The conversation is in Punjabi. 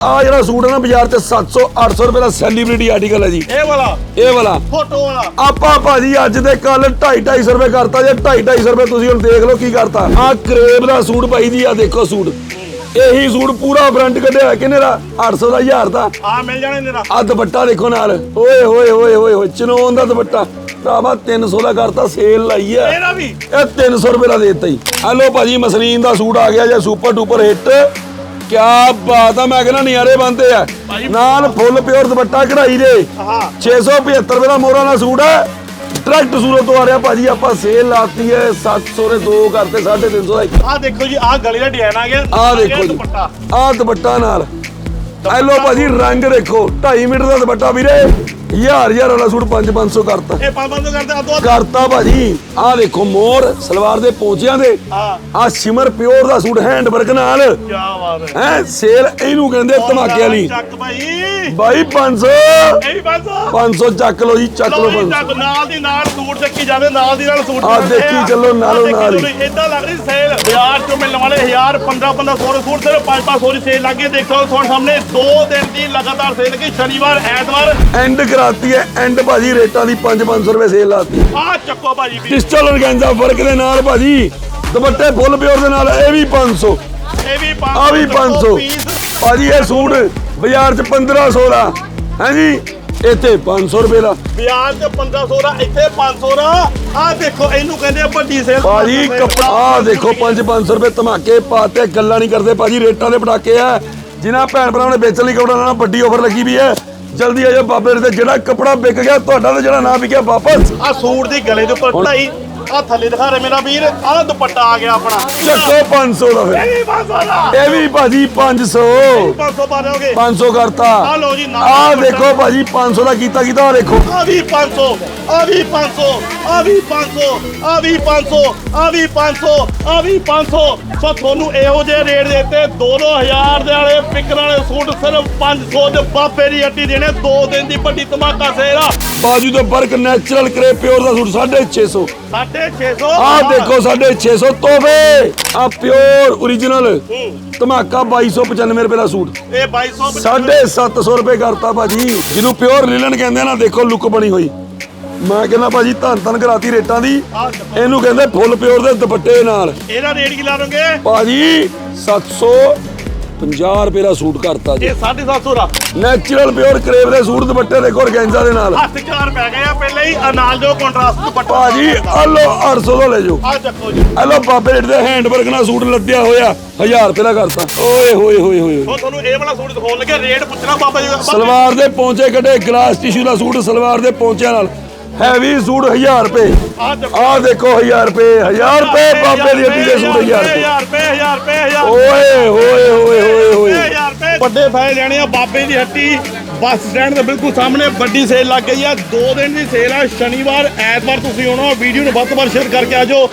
ਆ ਜਿਹੜਾ ਸੂਟ ਹੈ ਨਾ ਬਾਜ਼ਾਰ 'ਚ 700 800 ਰੁਪਏ ਦਾ ਸੈਲੀਬ੍ਰਿਟੀ ਆਰਟੀਕਲ ਹੈ ਜੀ। ਇਹ ਵਾਲਾ? ਇਹ ਵਾਲਾ। ਫੋਟੋ ਵਾਲਾ। ਆਪਾਂ ਭਾਜੀ ਅੱਜ ਦੇ ਕੱਲ 2.5 250 ਰੁਪਏ ਕਰਤਾ ਜੇ 2.5 250 ਰੁਪਏ ਤੁਸੀਂ ਹੁਣ ਦੇਖ ਲਓ ਕੀ ਕਰਤਾ। ਆ ਕਰੇਬ ਦਾ ਸੂਟ ਭਾਈ ਜੀ ਆ ਦੇਖੋ ਸੂਟ। ਇਹੀ ਸੂਟ ਪੂਰਾ ਬ੍ਰਾਂਡ ਕੱਢਿਆ ਕਿੰਨੇ ਦਾ? 800 ਦਾ 1000 ਦਾ। ਆ ਮਿਲ ਜਾਣੇ ਤੇਰਾ ਆ ਦੁਪੱਟਾ ਦੇਖੋ ਨਾਲ। ਓਏ ਹੋਏ ਹੋਏ ਹੋਏ ਹੋਏ ਚਨੋਨ ਦਾ ਦੁਪੱਟਾ। ਭਰਾਵਾ 300 ਦਾ ਕਰਤਾ ਸੇਲ ਲਾਈ ਆ। ਇਹਦਾ ਵੀ? ਇਹ 300 ਰੁਪਏ ਦਾ ਦੇ ਦਿੱਤਾ ਜੀ। ਹਲੋ ਭਾਜੀ ਮਸਲੀਨ ਦਾ ਸੂਟ ਆ ਗਿਆ ਜੇ ਸੁਪਰ ਡੂਪਰ ਹਿੱਟ ਕਿਆ ਬਾਤ ਆ ਮੈਂ ਕਹਿੰਦਾ ਨਜ਼ਾਰੇ ਬੰਦੇ ਆ। ਨਾਲ ਫੁੱਲ ਪਿਓਰ ਦੁਪੱਟਾ ਕਢਾਈ ਦੇ। ਹਾਂ। 675 ਰੁਪਏ ਦਾ ਮੋਹਰਾਂ ਦਾ ਸੂਟ ਹੈ ਡਾਇਰੈਕਟ ਸੂਰਤ ਤੋਂ ਆ ਰਿਹਾ ਭਾਜੀ ਆਪਾਂ ਸੇਲ ਲਾਤੀ ਹੈ 700 ਦੇ ਦੋ ਕਰਤੇ 350 ਦਾ ਇੱਕ। ਆ ਦੇਖੋ ਜੀ ਆ ਗਲੇ ਦਾ ਡਿਜ਼ਾਈਨ ਆ ਗਿਆ। ਆ ਦੇਖੋ ਜੀ ਦੁਪੱਟਾ। ਆ ਦੁਪੱਟਾ ਨਾਲ। ਐ ਲੋ ਭਾਜੀ ਰੰਗ ਦੇਖੋ 2.5 ਮੀਟਰ ਦਾ ਦੁਪੱਟਾ ਵੀਰੇ। ਹਜ਼ਾਰ ਹਜ਼ਾਰ ਵਾਲਾ ਸੂਟ 5-500 ਕਰਤਾ। ਇਹ ਪੰਜ ਪੰਜ ਕਰਦੇ ਆ ਦੋ ਕਰਤਾ ਭਾਜੀ। ਆ ਦੇਖੋ ਮੋਰ ਸਲਵਾਰ ਦੇ ਪੋਚਿਆਂ ਦੇ। ਆ ਸਿਮਰ ਪਿਓਰ ਦਾ ਸੂਟ ਹੈਂਡ ਵਰਕ ਨਾਲ। ਕੀ ਬਾਤ ਹੈ। ਹੈ ਸੇਲ ਇਹਨੂੰ ਕਹਿੰਦੇ ਧਮਾਕੇ ਵਾਲੀ ਚੱਕ ਭਾਈ। ਬਾਈ 500 ਇਹ ਵੀ ਬਸ 500 ਚੱਕ ਲਓ ਜੀ ਚੱਕ ਲਓ ਲਓ ਜੀ 500 ਚੱਕ। ਨਾਲ ਦੀ ਨਾਲ ਸੂਟ ਚੱਕੀ ਜਾਵੇ ਨਾਲ ਦੀ ਨਾਲ ਸੂਟ ਆਹ ਦੇਖੀ ਚੱਲੋ ਨਾਲੋਂ ਨਾਲ। ਇਦਾਂ ਲੱਗ ਰਹੀ ਸੇਲ। ਬਾਜ਼ਾਰ ਚੋਂ ਮਿਲਣ ਵਾਲੇ 1000 15 1500 ਦੇ ਸੂਟ ਸਿਰਫ 5 500 ਦੀ ਸੇਲ ਲੱਗੇ ਦੇਖੋ ਤੁਹਾਡੇ ਸਾਹਮਣੇ 2 ਦਿਨ ਦੀ ਲਗਾਤਾਰ ਸੇਲ ਲੱਗੀ। ਸ਼ਨੀਵਾਰ ਐਤਵਾਰ। ਐਂਡ ਕਰਾਤੀ ਹੈ ਐਂਡ ਭਾਜੀ ਰੇਟਾਂ ਦੀ 5-500 ਰੁਪਏ ਸੇਲ ਲਾਤੀ। ਆ ਚੱਕੋ ਭਾਜੀ ਡਿਜੀਟਲ ਔਰਗੈਂਜ਼ਾ ਵਰਕ ਦੇ ਨਾਲ ਭਾਜੀ ਦੁਪੱਟੇ ਫੁੱਲ ਪਿਓਰ ਦੇ ਨਾਲ ਇਹ ਵੀ 500 ਇਹ ਵੀ ਆ ਵੀ 500 ਪੀਸ। ਭਾਜੀ ਇਹ ਸੂਟ ਬਾਜ਼ਾਰ 'ਚ 1500 ਦਾ। ਹਾਂਜੀ ਇੱਥੇ 500 ਰੁਪਏ ਦਾ। ਬਾਜ਼ਾਰ 'ਚ 1500 ਦਾ ਇੱਥੇ 500 ਦਾ। ਆ ਦੇਖੋ ਇਹਨੂੰ ਕਹਿੰਦੇ ਆ ਵੱਡੀ ਸੇਲ ਭਾਜੀ ਕੱਪੜਾ ਆ ਦੇਖੋ 5-500 ਰੁਪਏ ਧਮਾਕੇ ਪਾਤੇ ਗੱਲਾਂ ਨਹੀਂ ਕਰਦੇ ਭਾਜੀ ਰੇਟਾਂ ਦੇ ਪਟਾਕੇ ਆ। ਜਿਨ੍ਹਾਂ ਭੈਣ ਭਰਾਵਾਂ ਨੇ ਵੇਚਣ ਲਈ ਕੱਪੜਾ ਲੈਣਾ ਵੱਡੀ ਆਫਰ ਲੱਗੀ ਵੀ ਹੈ। ਜਲਦੀ ਆ ਜਾ ਬਾਬੇ ਦੇ ਜਿਹੜਾ ਕੱਪੜਾ ਵਿਕ ਗਿਆ ਤੁਹਾਡਾ ਤੇ ਜਿਹੜਾ ਨਾ ਵਿਕਿਆ ਵਾਪਸ। ਆ ਸੂਟ ਦੀ ਗਲੇ ਦੇ ਉੱਪਰ ਢਾਈ ਆ ਥੱਲੇ ਦਿਖਾ ਰਹੇ ਮੇਰਾ ਵੀਰ ਆ ਦੁਪੱਟਾ ਆ ਗਿਆ ਆਪਣਾ। ਚੱਕੋ 500 ਦਾ ਫਿਰ। ਇਹ ਵੀ 500 ਦਾ। ਇਹ ਵੀ ਭਾਜੀ 500 500 ਪਾ ਦਿਓਗੇ? 500 ਕਰਤਾ। ਆ ਲਓ ਜੀ ਆ। ਦੇਖੋ ਭਾਜੀ 500 ਦਾ ਕੀਤਾ ਕੀਤਾ ਆਹ ਦੇਖੋ। ਆ ਵੀ 500 ਆ ਵੀ 500 ਆ ਵੀ 500 ਆ ਵੀ 500 ਆ ਵੀ 500 ਆ ਵੀ 500 ਸੋ। ਤੁਹਾਨੂੰ ਇਹੋ ਜਿਹੇ ਰੇਟ ਦਿੱਤੇ 2000 ਦੇ ਵਾਲੇ ਪਿਕਰ ਵਾਲੇ ਸੂਟ ਸਿਰਫ 500 ਦੇ ਬਾਬੇ ਦੀ ਹੱਟੀ ਦੇਣੇ 2 ਦਿਨ ਦੀ ਵੱਡੀ ਧਮਾਕਾ ਆ। ਬਾਜੂ ਤੋਂ ਵਰਕ ਨੈਚੁਰਲ ਕਰੇ ਪਿਓਰ ਦਾ ਸੂਟ 650 650 ਆ ਦੇਖੋ 650 ਤੋਹਫੇ। ਆ ਪਿਓਰ origignal ਧਮਾਕਾ 2295 ਰੁਪਏ ਦਾ ਸੂਟ। ਇਹ 2200 750 ਰੁਪਏ ਕਰਤਾ ਭਾਜੀ। ਜਿਹਨੂੰ ਪਿਓਰ ਲਿਲਨ ਕਹਿੰਦੇ ਨਾ ਦੇਖੋ ਲੁੱਕ ਬਣੀ ਹੋਈ। ਮੈਂ ਕਹਿੰਦਾ ਭਾਜੀ ਧੰਨ ਧੰਨ ਕਰਾਤੀ ਰੇਟਾਂ ਦੀ। ਇਹਨੂੰ ਕਹਿੰਦੇ ਫੁੱਲ ਪਿਓਰ ਦੇ ਦੁਪੱਟੇ ਨਾਲ। ਇਹਦਾ ਰੇਟ ਕੀ ਲਾ ਦੋਗੇ? ਭਾਜੀ 750 ਰੁਪਏ ਦਾ ਸੂਟ ਕਰਤਾ ਜੀ। ਇਹ 750 ਦਾ। ਨੈਚੁਰਲ ਪਿਓਰ ਕਰੇਵ ਦੇ ਸੂਟ ਦੁਪੱਟੇ ਦੇਖੋ ਔਰਗੈਂਜ਼ਾ ਦੇ ਨਾਲ। ਹੱਥ ਚਾਰ ਪੈ ਗਏ ਆ ਪਹਿਲੇ ਹੀ ਆ ਨਾਲ ਜੋ ਕੰਟਰਾਸਟ ਦੁਪੱਟਾ ਭਾਜੀ ਆ ਲਓ 800 ਦਾ ਲੈ ਜਾਓ। ਆ ਚੱਕੋ ਜੀ। ਆ ਬਾਬੇ ਰੇਟ ਦੇ ਹੈਂਡ ਵਰਕ ਨਾਲ ਸੂਟ ਲੱਦਿਆ ਹੋਇਆ 1000 ਰੁਪਏ ਦਾ ਕਰਤਾ। ਓਏ ਹੋਏ ਹੋਏ ਹੋਏ ਤੁਹਾਨੂੰ ਇਹ ਵਾਲਾ ਸੂਟ ਦਿਖਾਉਣ ਲੱਗੇ ਰੇਟ ਪੁੱਛਣਾ ਬਾਬਾ ਜੀ। ਸਲਵਾਰ ਦੇ ਪੌਂਚੇ ਕੱਢੇ ਗਲਾਸ ਟਿਸ਼ੂ ਦਾ ਸੂਟ ਸਲਵਾਰ ਦੇ ਪੌਂਚਿਆਂ ਨਾਲ। ਹੈਵੀ ਸੂਟ 1000 ਰੁਪਏ। ਆ ਦੇਖੋ 1000 ਰੁਪਏ 1000 ਰੁਪਏ ਬਾਬੇ ਦੀ ਹੱਟੀ ਦੇ ਸੂਟ 1000 ਰੁਪਏ। 1000 ਰੁਪਏ 1000 ਰੁਪਏ 1000 ਓਏ ਹੋਏ ਹੋਏ ਹੋਏ ਹੋਏ 1000 ਰੁਪਏ ਵੱਡੇ ਫਾਇਦੇ ਲੈਣੇ ਆ ਬਾਬੇ ਦੀ ਹੱਟੀ ਬੱਸ ਸਟੈਂਡ ਦੇ ਬਿਲਕੁਲ ਸਾਹਮਣੇ ਵੱਡੀ ਸੇਲ ਲੱਗ ਗਈ ਆ। 2 ਦਿਨ ਦੀ ਸੇਲ ਆ। ਸ਼ਨੀਵਾਰ ਐਤਵਾਰ ਤੁਸੀਂ ਆਉਣਾ। ਵੀਡੀਓ ਨੂੰ ਵੱਧ ਤੋਂ ਵੱਧ ਸ਼ੇਅਰ ਕਰਕੇ ਆਜੋ